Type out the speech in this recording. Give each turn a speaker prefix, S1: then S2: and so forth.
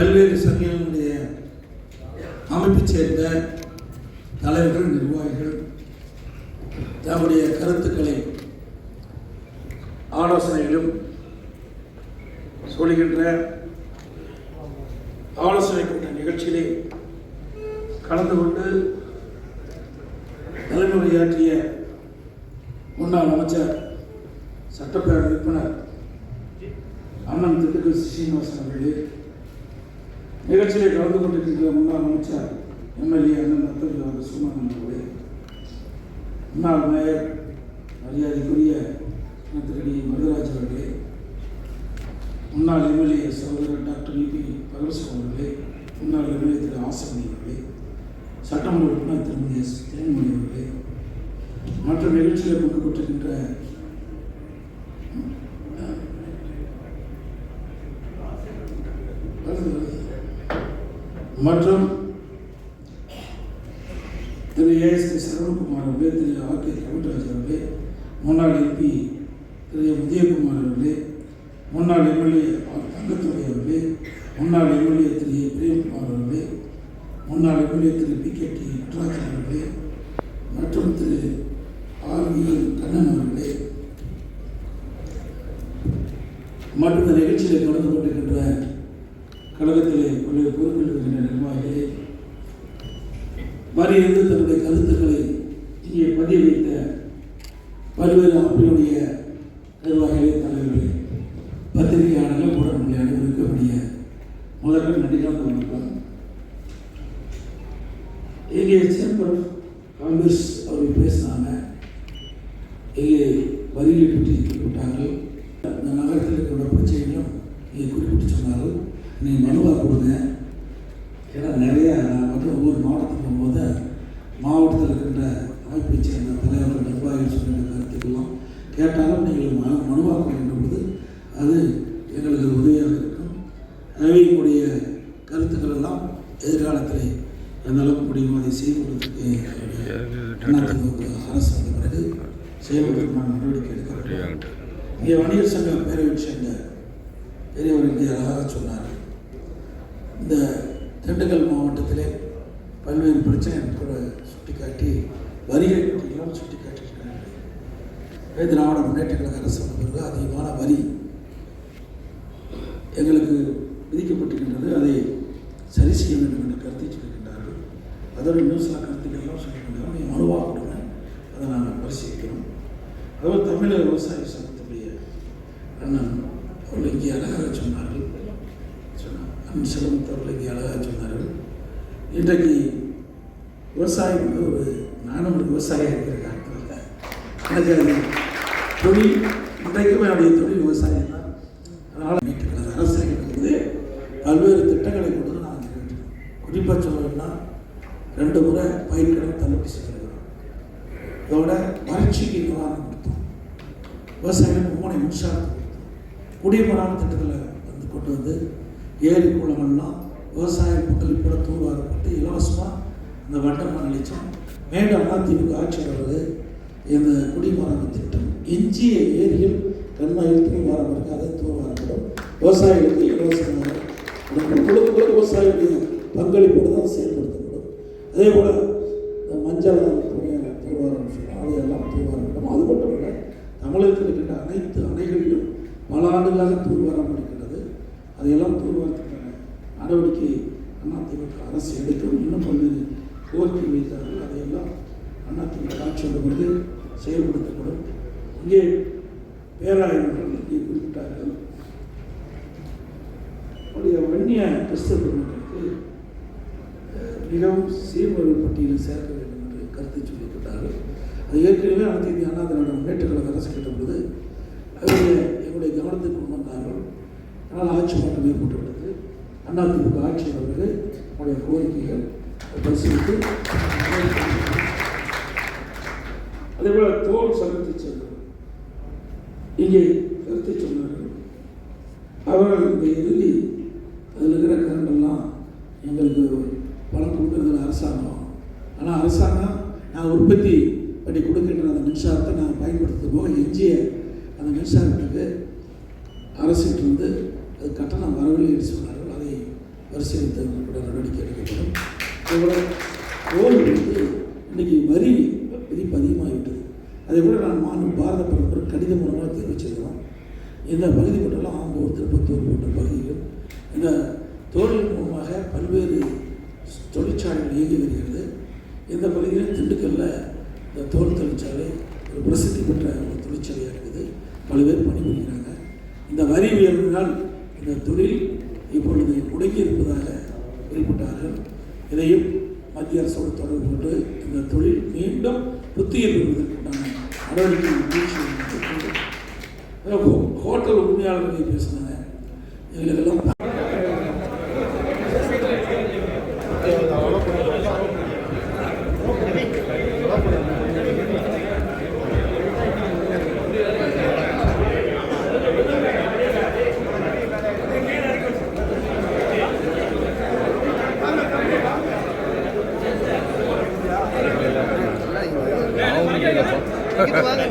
S1: பல்வேறு சங்கங்களுடைய அமைப்பைச் சேர்ந்த தலைவர்கள் நிர்வாகிகள் தம்முடைய கருத்துக்களை ஆலோசனைகளும் சொல்கின்ற ஆலோசனை கூட்ட நிகழ்ச்சியிலே கலந்து கொண்டு தலைமுறையாற்றிய முன்னாள் அமைச்சர் சட்டப்பேரவை உறுப்பினர் அண்ணன் திண்டுக்கல் ஸ்ரீனிவாசன் அவர்களே நிகழ்ச்சியில் கலந்து கொண்டிருக்கிற முன்னாள் அமைச்சர் எம்எல்ஏ அண்ணன் அத்தல் சுமன் அவர்களே. முன்னாள் மேயர் மரியாதைக்குரிய திருடி மருதராஜ் அவர்களே. முன்னாள் எம்எல்ஏ சகோதரர் டாக்டர் நிபி பகவசம் அவர்களே. முன்னாள் எம்எல்ஏ திரு. ஆசமணி அவர்களே. சட்டமன்ற உறுப்பினர் திருமதி எஸ். தேன்மொழி அவர்களே. மற்ற நிகழ்ச்சியில் பங்கு பெற்றிருக்கின்ற மற்றும் திரு ஏஎஸ்பி சரவணகுமார் அவர்களே திரு ஆர் கே கவிராஜ் அவர்களே முன்னாள் எம்பி திரு உதயகுமார் அவர்களே முன்னாள் எம்எல்ஏ ஆர் தங்கத்துறை அவர்களே முன்னாள் எம்எல்ஏ திரு ஏ பிரேம்குமார் அவர்களே முன்னாள் MLA Thiru P K D Natarajan அவர்களே மற்றும் திரு ஆர் வி கண்ணன் அவர்களே. மற்றும் இந்த நிகழ்ச்சியில் கலந்து கொண்டிருக்கின்ற கழகத்திலே பல்வேறு பொறுப்பில் இருக்கின்ற நிர்வாகிகளே. வரையிருந்து தன்னுடைய கருத்துக்களை இங்கே பதிய வைத்த பல்வேறு அமைப்பினுடைய நிர்வாகிகளே தலைவர்களே. பத்திரிகையாளர்கள் ஊடகங்களுடைய அனைவருக்கு இருக்கக்கூடிய முதல்வர் நன்றிகாந்த வணக்கம் இங்கே சேம்பர் காங்கிரஸ் அவர்கள் பேசினாங்க இங்கே வரிகளை பற்றி குறிப்பிட்டார்கள் அந்த நகரத்தில் இருக்கிற பிரச்சனைகளும் இங்கே குறிப்பிட்டு நீங்கள் மனுவாக கொடுங்க. ஏன்னா நிறையா நான் வந்து ஒவ்வொரு மாவட்டத்துக்கு போகும்போது மாவட்டத்தில் இருக்கின்ற அமைப்பை சேர்ந்த தலைவர்கள் நிர்வாகிகள் சொல்கிற கருத்துக்கெல்லாம் கேட்டாலும் நீங்கள் மனு மனுவாக கொடுக்கின்ற பொழுது அது எங்களுக்கு உதவியாக இருக்கும். எனவே எங்களுடைய கருத்துக்கள் எல்லாம் எதிர்காலத்தில் எந்த அளவுக்கு முடியுமோ அதை செய்து கொடுத்துக்கு அரசு வந்த பிறகு செயல்படுத்த நான் நடவடிக்கை எடுக்கிறேன் இங்கே வணிகர் சங்க பேரவை சேர்ந்த பெரியவர் இங்கே அழகாக சொன்னார். இந்த திண்டுக்கல் மாவட்டத்திலே பல்வேறு பிரச்சனைகளை சுட்டிக்காட்டி வரிகள் கட்டிகளும் சுட்டிக்காட்டியிருக்கிறார்கள். திராவிட முன்னேற்ற கழக அரசு வந்த பிறகு அதிகமான வரி எங்களுக்கு விதிக்கப்பட்டிருக்கின்றது. அதை சரி செய்ய வேண்டும் என்று கருத்தை சொல்கின்றார்கள் அதோட இன்னும் சில கருத்துக்கள்லாம் சொல்லியிருக்கின்றோம் நீங்கள் மனுவாக கொடுங்க. அதை நாங்கள் பரிசீலிக்கிறோம். அதுபோல் தமிழக விவசாய சங்கத்துடைய அண்ணன் அவர்கள் இங்கே அழகாக சொன்னார். அண்ணன் சிலம்பத் இங்கே அழகாக சொன்னார்கள். இன்றைக்கு விவசாயம் வந்து ஒரு நானும் ஒரு விவசாயியாக இருக்கிற காலத்தில் எனக்கு அது தொழில் இன்றைக்குமே என்னுடைய தொழில் விவசாயம் தான். அதனால் மீட்டுக்கிறது வந்து பல்வேறு திட்டங்களை கொண்டு நான் குறிப்பாக சொல்லணும்னா ரெண்டு முறை பயிர்களும் தள்ளுபடி செய்திருக்கிறோம் இதோட வறட்சிக்கு நிவாரணம் கொடுத்தோம். விவசாயிகள் மூணு மின்சாரத்தை கொடுத்தோம். குடிமராம திட்டத்தில் வந்து கொண்டு வந்து ஏரி குளங்கள்லாம் விவசாய பங்களிப்போட தூர்வாரப்பட்டு இலவசமாக இந்த வட்டம் அளித்தோம் மேலும் அதிமுக ஆட்சி வருவது இந்த குடிமராம திட்டம் எஞ்சிய ஏரியில் கண்மாயில் தூர்வாரம் இருக்கு? அதை தூர்வாரப்படும் விவசாயிகளுக்கு இலவசமாக கொடுக்கும். கொடுக்க விவசாயிகளுடைய பங்களிப்போடு தான் செயல்படுத்தப்படும். அதே போல் இந்த மஞ்சள் தூர்வாரம் அதையெல்லாம் தூர்வாரப்படும் அது மட்டும் இல்லை தமிழகத்தில் இருக்கின்ற அனைத்து அணைகளிலும் பல ஆண்டுகளாக தூர்வாரம் நடவடிக்கை அதிமுக அரசு எடுக்கும். இன்னும் பல்வேறு கோரிக்கை வைத்தார்கள். அதையெல்லாம் அதிமுக ஆட்சி வந்த செயல்படுத்தப்படும். இங்கே பேராயர்கள் இங்கே குறிப்பிட்டார்கள். அவருடைய வன்னிய கிறிஸ்தவ பெருமக்களுக்கு மிகவும் சீர்வரு பட்டியலில் சேர்க்க வேண்டும் என்று கருத்தை சொல்லியிருக்கிறார்கள். அது ஏற்கனவே அனைத்து இந்திய அண்ணா திராவிட முன்னேற்ற கழக அரசு கேட்டபொழுது அவருடைய எங்களுடைய கவனத்துக்கு கொண்டு வந்தார்கள். ஆனால் ஆட்சி மாற்றம் ஏற்பட்டுவிட்டது. அதிமுக ஆட்சியர் அவர்கள் நம்முடைய கோரிக்கைகள் பரிசீலித்து அதே போல தோல் சங்கத்தை சேர்ந்தவர். இங்கே கருத்தை சொன்னார்கள். அவர்கள் இங்கே இறுதி அதில் இருக்கிற கரண்டெல்லாம் எங்களுக்கு பணம் கொடுக்குறதுல அரசாங்கம். ஆனால் அரசாங்கம் நான் உற்பத்தி பண்ணி கொடுக்கின்ற அந்த மின்சாரத்தை நான் பயன்படுத்தும் போது எஞ்சிய அந்த மின்சாரத்துக்கு அரசுகிட்ட வந்து அது கட்டணம் வரவில்லை என்று சொன்னார்கள். பரிசீலித்த நடவடிக்கை எடுக்கப்படும் அதேபோல் ரோல் வந்து இன்னைக்கு வரி விதிப்பு அதிகமாகிவிட்டது அதே போல் நான் மாநில பாரத பிரதமர் கடித மூலமாக தெரிவிச்சிருக்கிறோம் இந்த பகுதி மட்டும் ஆம்பூர் திருப்பத்தூர் போன்ற பகுதிகள் இந்த தொழில் மூலமாக பல்வேறு தொழிற்சாலைகள் இயங்கி வருகிறது இந்த பகுதியில் திண்டுக்கல்ல இந்த தோல் தொழிற்சாலை ஒரு பிரசித்தி பெற்ற ஒரு தொழிற்சாலையாக இருக்குது பல பேர் பணிபுரிகிறாங்க இந்த வரி உயர்வினால் இந்த தொழில் இப்பொழுது முடங்கியிருப்பதாக குறிப்பிட்டார்கள். இதையும் மத்திய அரசோடு தொடர்பு கொண்டு இந்த தொழில் மீண்டும் புத்துயிர் பெறுவதற்குண்டான நடவடிக்கை முயற்சி ஹோட்டல் உரிமையாளர்களை பேசினாங்க எங்களுக்கெல்லாம்
S2: gitu banget